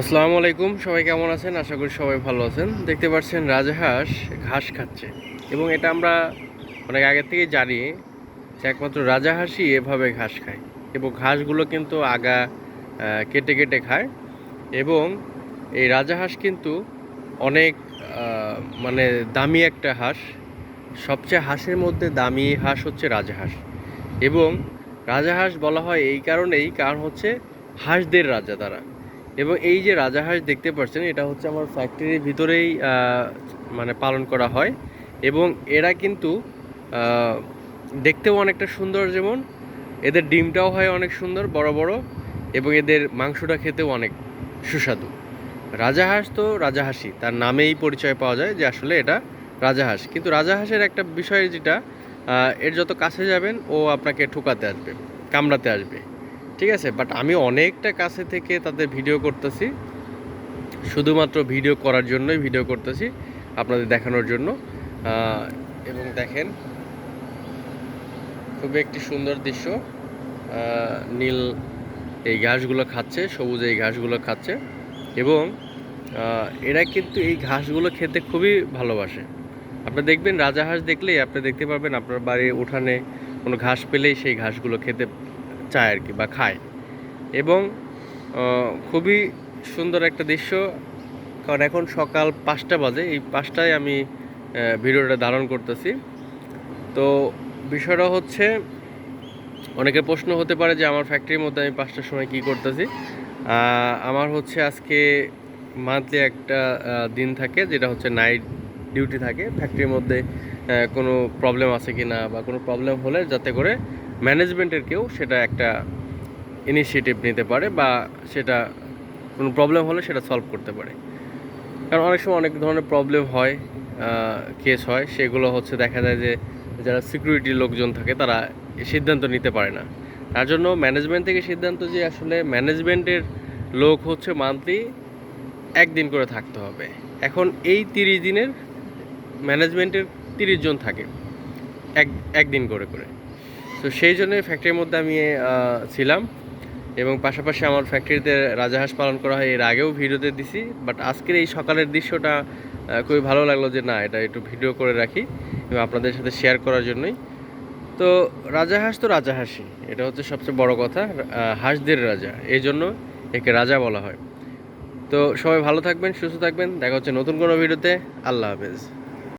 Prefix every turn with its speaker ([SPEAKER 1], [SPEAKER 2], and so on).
[SPEAKER 1] আসসালামু আলাইকুম, সবাই কেমন আছেন? আশা করি সবাই ভালো আছেন। দেখতে পাচ্ছেন রাজহাঁস ঘাস খাচ্ছে। এবং এটা আমরা অনেক আগের থেকেই জানি যে একমাত্র রাজাহাঁসই এভাবে ঘাস খায়। এবং ঘাসগুলো কিন্তু আগা কেটে কেটে খায়। এবং এই রাজাহাঁস কিন্তু অনেক মানে দামি একটা হাঁস। সবচেয়ে হাঁসের মধ্যে দামি হাঁস হচ্ছে রাজাহাঁস। এবং রাজাহাঁস বলা হয় এই কারণেই, কারণ হচ্ছে হাঁসদের রাজা তারা। এবং এই যে রাজাহাঁস দেখতে পাচ্ছেন, এটা হচ্ছে আমার ফ্যাক্টরির ভিতরেই মানে পালন করা হয়। এবং এরা কিন্তু দেখতেও অনেকটা সুন্দর যেমন। এদের ডিমটাও হয় অনেক সুন্দর, বড় বড়, এবং এদের মাংসটা খেতেও অনেক সুস্বাদু। রাজাহাঁস তো রাজাহাঁসই তার নামেই পরিচয় পাওয়া যায় যে আসলে এটা রাজাহাঁস কিন্তু রাজাহাঁসের একটা বিষয় যেটা এর যত কাছে যাবেন, ও আপনাকে ঠোকাতে আসবে, কামড়াতে আসবে। ঠিক আছে বাট আমি অনেকটা কাছে থেকে তাদের ভিডিও করতেছি। শুধুমাত্র ভিডিও করার জন্যই ভিডিও করতেছি, আপনাদের দেখানোর জন্য। এবং দেখেন, খুবই একটি সুন্দর দৃশ্য। নীল এই ঘাসগুলো খাচ্ছে, সবুজ এই ঘাসগুলো খাচ্ছে। এবং এরা কিন্তু এই ঘাসগুলো খেতে খুবই ভালোবাসে। আপনি দেখবেন রাজাহাঁস দেখলেই আপনি দেখতে পারবেন আপনার বাড়ির উঠানে কোনো ঘাস পেলেই সেই ঘাসগুলো খেতে চায় আর কি বা খায়। এবং খুবই সুন্দর একটা দৃশ্য। কারণ এখন সকাল পাঁচটা বাজে, এই পাঁচটায় আমি ভিডিওটা ধারণ করতেছি। তো বিষয়টা হচ্ছে, অনেকের প্রশ্ন হতে পারে যে আমার ফ্যাক্টরির মধ্যে আমি পাঁচটার সময় কি করতেছি? আমার হচ্ছে আজকে মান্থলি একটা দিন থাকে, যেটা হচ্ছে নাইট ডিউটি থাকে। ফ্যাক্টরির মধ্যে কোনো প্রবলেম আছে কি না বা কোনো প্রবলেম হলে যাতে করে ম্যানেজমেন্টের কেউ সেটা একটা ইনিশিয়েটিভ নিতে পারে বা সেটা কোনো প্রবলেম হলে সেটা সলভ করতে পারে। কারণ অনেক সময় অনেক ধরনের প্রবলেম হয় কেস হয়। সেগুলো হচ্ছে দেখা যায় যে যারা সিকিউরিটির লোকজন থাকে তারা সিদ্ধান্ত নিতে পারে না। তার জন্য ম্যানেজমেন্ট থেকে সিদ্ধান্ত যে আসলে ম্যানেজমেন্টের লোক হচ্ছে মান্থলি একদিন করে থাকতে হবে। এখন এই তিরিশ দিনের ম্যানেজমেন্টের তিরিশ জন থাকে, এক, একদিন করে করে। তো সেই জন্য ফ্যাক্টরির মধ্যে আমি ছিলাম। এবং পাশাপাশি আমার ফ্যাক্টরিতে রাজাহাঁস পালন করা হয়, এর আগেও ভিডিওতে দিছি। বাট আজকের এই সকালের দৃশ্যটা খুবই ভালো লাগল যে না, এটা একটু ভিডিও করে রাখি এবং আপনাদের সাথে শেয়ার করার জন্যই। তো রাজাহাঁস তো রাজাহাঁসই এটা হচ্ছে সবচেয়ে বড় কথা। হাঁসদের রাজা, এই জন্য একে রাজা বলা হয়। তো, সবাই ভালো থাকবেন, সুস্থ থাকবেন। দেখা হচ্ছে নতুন কোনো ভিডিওতে। আল্লাহ হাফেজ।